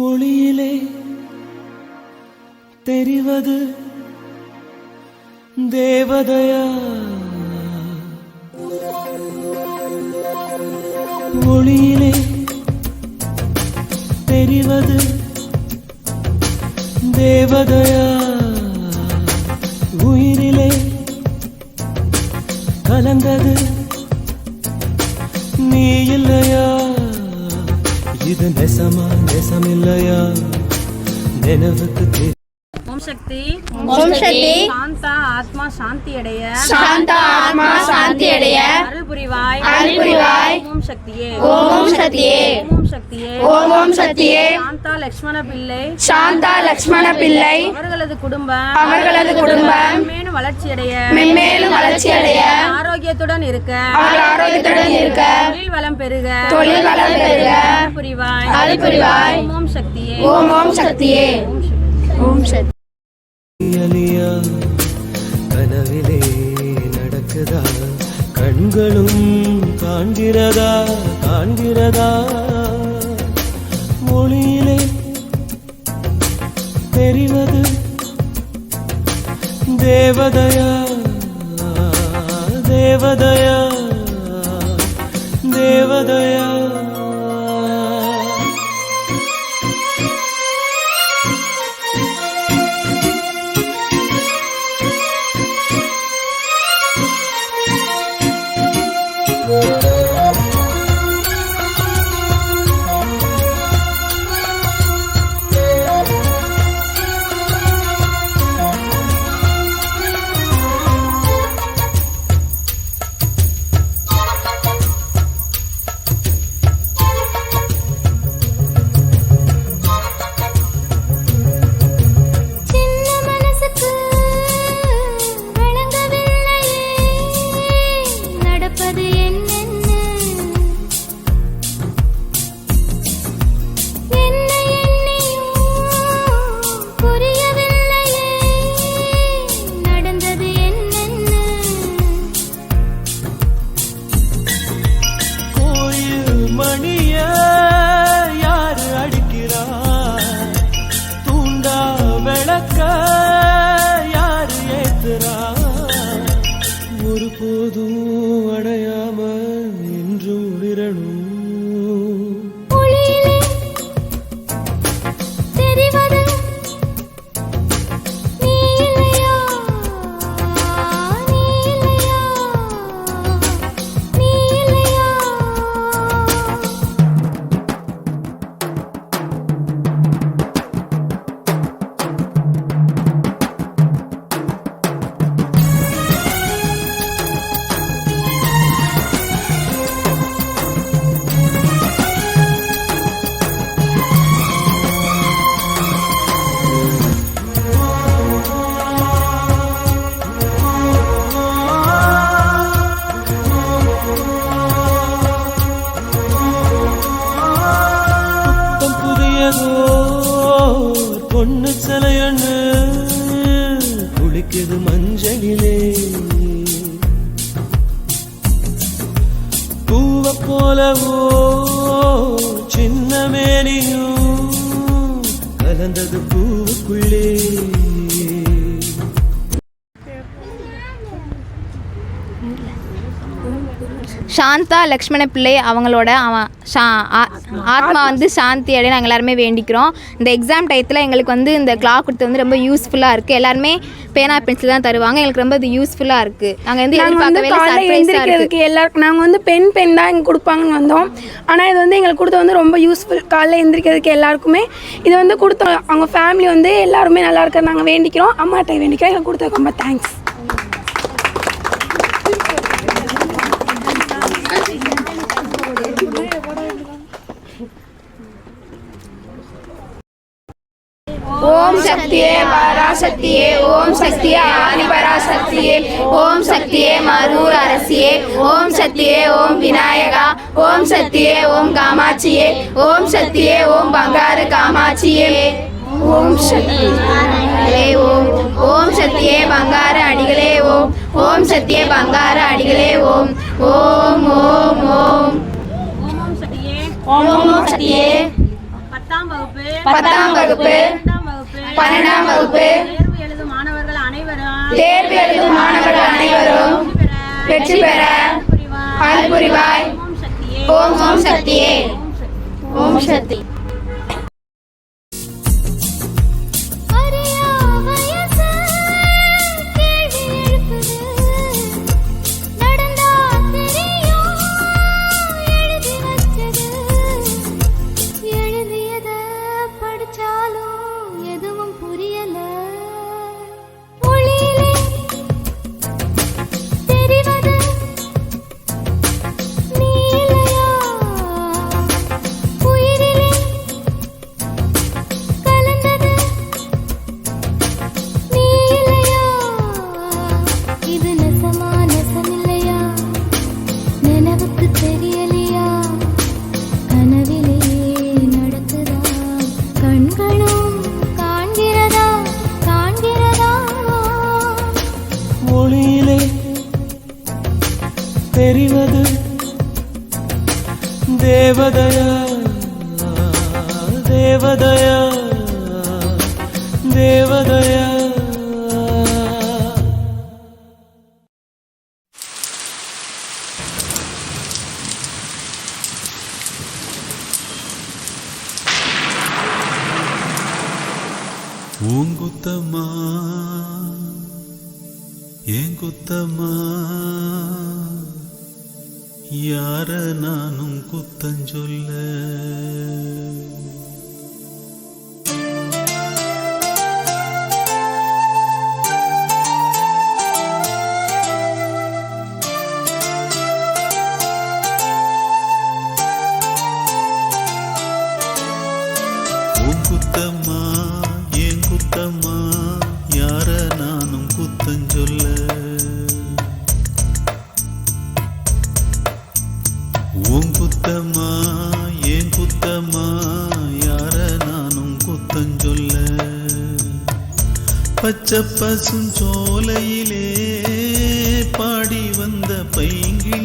ஒளியிலே தெரிவது தேவதையா? ஒளியிலே தெரிவது தேவதையா? உயிரிலே கலந்தது நீ இல்லையா? இது நெசமா நெசமில்லையா? நினைவுக்கு ஓம் சக்தி. ஓம் சக்தி. சாந்தா ஆத்மா சாந்தி அடைய சாந்தா ஆத்மா சாந்தி அடைய அருள் புரிவாய். அருள் புரிவாய். ஓம் சக்தியே. ஓம் ஓம் சக்தியே. ஓம் சக்தியே. ஓம் ஓம் சக்தியே. சாந்தா லக்ஷ்மண பிள்ளை. சாந்தா லக்ஷ்மண பிள்ளை. அவர்களது குடும்பம். அவர்களது குடும்பம். மேலும் வளர்ச்சி அடைய மென்மேலும் வளர்ச்சி அடைய ஆரோக்கியத்துடன் இருக்க. அவர்கள் ஆரோக்கியத்துடன் இருக்க. தொழில் வளம் பெருக தொழில் வளம் பெருக புரிவாய். அருள் புரிவாய். ஓம் ஓம் சக்தியே. ஓம் ஓம் சக்தியே. ஓம் சக்தி. கனவிலே நடக்குதா? கண்களும் காண்கிறதா? காண்கிறதா? ஒளியிலே தெரிவது தேவதயா? தேவதயா? சிறு மஞ்சளிலே. பூவ போலவோ சின்ன மேனியும் கலந்தது பூவுக்குள்ளே. சாந்தா லக்ஷ்மண பிள்ளை அவங்களோட அவன் ஷா ஆத்மா வந்து சாந்தி அடைய நாங்கள் எல்லாருமே வேண்டிக்கிறோம். இந்த எக்ஸாம் டயத்தில் எங்களுக்கு வந்து இந்த கிளாக் கொடுத்து வந்து ரொம்ப யூஸ்ஃபுல்லாக இருக்குது எல்லாருமே பேனா பென்சில் தான் தருவாங்க. எங்களுக்கு ரொம்ப இது யூஸ்ஃபுல்லாக இருக்குது நாங்கள் வந்து எதிர்பார்க்கவே சர்ப்ரைஸாக எல்லாருக்கும் நாங்கள் வந்து பென் பென் தான் இங்கே கொடுப்பாங்கன்னு வந்தோம். ஆனால் இது வந்து எங்களுக்கு கொடுத்த வந்து ரொம்ப யூஸ்ஃபுல் காலையில் எந்திரிக்கிறதுக்கு எல்லாருக்குமே இது வந்து கொடுத்த அவங்க ஃபேமிலி வந்து எல்லாருமே நல்லா இருக்க நாங்கள் வேண்டிக்கிறோம். அம்மாட்ட வேண்டிக்கிறோம். எங்களுக்கு கொடுத்ததுக்கு ரொம்ப தேங்க்ஸ் ஓம் சக்தியே பராசக்தியே ஓம் சக்தியே ஆதிபராசக்தியே ஓம் சக்தியே மரூர் அரசியே ஓம் சக்தியே ஓம் விநாயகா ஓம் சக்தியே ஓம் காமாட்சியே ஓம் சக்தியே ஓம் பங்காரு காமாட்சியே. ஓம் சக்தி. ஓம். ஓம் சக்தியே பங்கார அடிகளே ஓம். ஓம் சக்தியே பங்கார அடிகளே ஓம். ஓம் ஓம் ஓம். ஓம் சக்தியே. ஓம் சக்தியே. பத்தாம் வகுப்பு. பத்தாம் வகுப்பு. பன்னெண்டாம் வகுப்பு. தேர்வு எழுதும் மாணவர்கள் அனைவரும் வெற்றி பெற அருள் புரிவாய் ஓம் சக்தியே. ஓம் ஓம் சக்தியே ஓம் சக்தி. இது நெசமா நெசமில்லையா? நினைவுக்கு தெரியலையா? கனவிலே நடக்குதா? கண்களும் காண்கிறதா? காண்கிறதா? மொழியிலே தெரிவது தேவதயா? தேவதயா? தேவதயா? பூங்குத்தம்மா ஏங்குத்தம்மா யார நானும் குத்தஞ்சொல்ல உன் குத்தம்மா ஏன் குத்தம்மா யார நானும் குத்தஞ்சொல்ல பச்சை பசும் சோலையிலே பாடி வந்த பைங்கில்